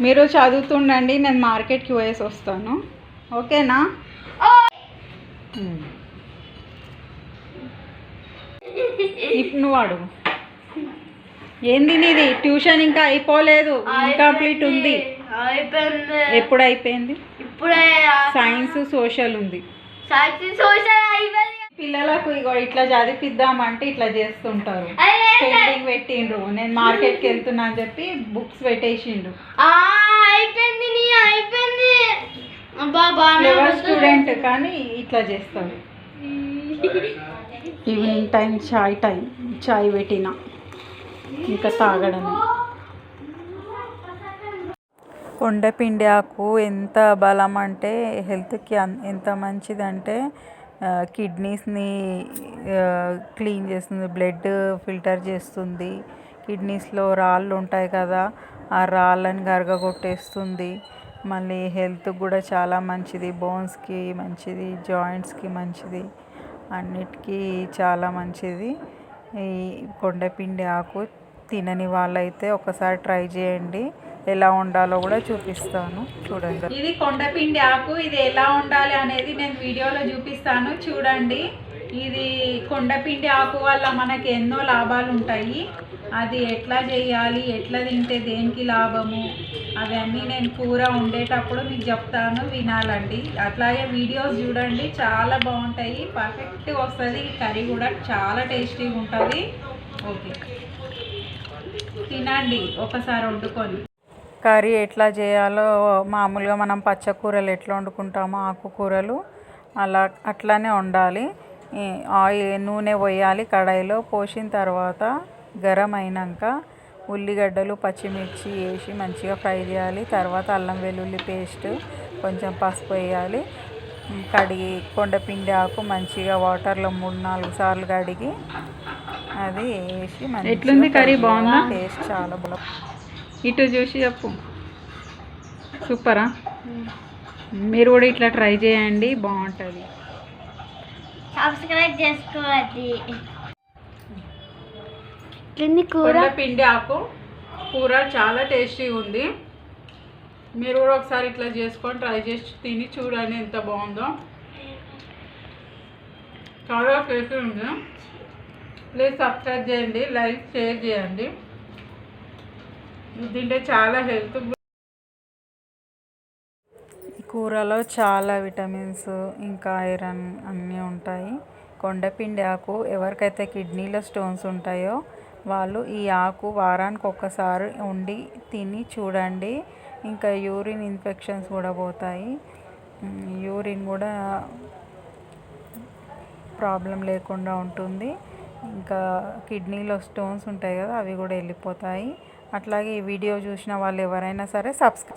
మీరు చదువుతుండండి నేను మార్కెట్కి పోయేసి వస్తాను. ఓకేనా. ఇప్పుడు నువ్వు అడుగు. ఏంది నీది? ట్యూషన్ ఇంకా అయిపోలేదు ఇన్కంప్లీట్ ఉంది. ఎప్పుడు అయిపోయింది? సైన్స్ సోషల్ ఉంది. సైన్స్ సోషల్ అయిపోయింది. పిల్లలకు ఇగో ఇట్లా చదివిద్దామంటే ఇట్లా చేస్తుంటారు. పెయింటింగ్ పెట్టిండ్రు. నేను మార్కెట్కి వెళ్తున్నా అని చెప్పి బుక్స్ పెట్టేసిండ్రు. ఆ, అయిపోయింది నీ స్టూడెంట్ కానీ ఇట్లా చేస్తాడు. ఈవినింగ్ టైం చాయ్ టైం చాయ్ పెట్టిన. ఇంకా తాగడమే. కొండపిండి ఆకు ఎంత బలం అంటే హెల్త్కి ఎంత మంచిదంటే కిడ్నీస్ని క్లీన్ చేస్తుంది బ్లడ్ ఫిల్టర్ చేస్తుంది. కిడ్నీస్లో రాళ్ళు ఉంటాయి కదా ఆ రాళ్ళని గరగగొట్టేస్తుంది. మళ్ళీ హెల్త్ కూడా చాలా మంచిది బోన్స్కి మంచిది జాయింట్స్కి మంచిది అన్నిటికీ చాలా మంచిది. ఈ కొండపిండి ఆకు తినని వాళ్ళైతే ఒకసారి ట్రై చేయండి. ఎలా ఉండాలో కూడా చూపిస్తాను. చూడండి. ఇది కొండపిండి ఆకు ఇది ఎలా ఉండాలి అనేది నేను వీడియోలో చూపిస్తాను. చూడండి. ఇది కొండపిండి ఆకు వల్ల మనకి ఎన్నో లాభాలు ఉంటాయి. అది ఎట్లా చేయాలి ఎట్లా తింటే దేనికి లాభము? అవన్నీ నేను కూర వండేటప్పుడు మీకు చెప్తాను వినాలండి. అట్లాగే వీడియోస్ చూడండి చాలా బాగుంటాయి. పర్ఫెక్ట్గా వస్తుంది. కర్రీ కూడా చాలా టేస్టీగా ఉంటుంది. ఓకే. తినండి. ఒకసారి వండుకొని. కర్రీ ఎట్లా చేయాలో మామూలుగా మనం పచ్చకూరలు ఎట్లా వండుకుంటామో ఆకుకూరలు అలా అట్లానే వండాలి. ఆయిల్ నూనె పోయాలి కడాయిలో పోసిన తర్వాత గరం అయినాక ఉల్లిగడ్డలు పచ్చిమిర్చి వేసి మంచిగా ఫ్రై చేయాలి. తర్వాత అల్లం వెల్లుల్లి పేస్ట్ కొంచెం పసుపు వేయాలి. కడిగి కొండపిండి ఆకు మంచిగా వాటర్లో మూడు నాలుగు సార్లు కడిగి అది వేసి బాగుందా? టేస్ట్ చాలా బాగుంది. ఇటు చూసి చెప్పు. సూపరా? మీరు కూడా ఇట్లా ట్రై చేయండి బాగుంటుంది. సబ్స్క్రైబ్ చేసుకోవాలి కూర? పిండి ఆకు. కూర చాలా టేస్టీగా ఉంది. మీరు కూడా ఒకసారి ఇట్లా చేసుకొని ట్రై చేసి తిని చూడండి ఎంత బాగుందో. చాలా టేస్టీ ఉంది. ప్లీజ్ సబ్స్క్రైబ్ చేయండి లైక్ షేర్ చేయండి. తింటే చాలా హెల్త్ కూరలో చాలా విటమిన్స్ ఇంకా ఐరన్ అన్నీ ఉంటాయి. కొండపిండి ఆకు ఎవరికైతే కిడ్నీలో స్టోన్స్ ఉంటాయో వాళ్ళు ఈ ఆకు వారానికి ఒక్కసారి వండి తిని చూడండి. ఇంకా యూరిన్ ఇన్ఫెక్షన్స్ కూడా పోతాయి. యూరిన్ కూడా ప్రాబ్లం లేకుండా ఉంటుంది. ఇంకా కిడ్నీలో స్టోన్స్ ఉంటాయి కదా అవి కూడా వెళ్ళిపోతాయి. అట్లాగే ఈ వీడియో చూసిన వాళ్ళు ఎవరైనా సరే సబ్స్క్రైబ్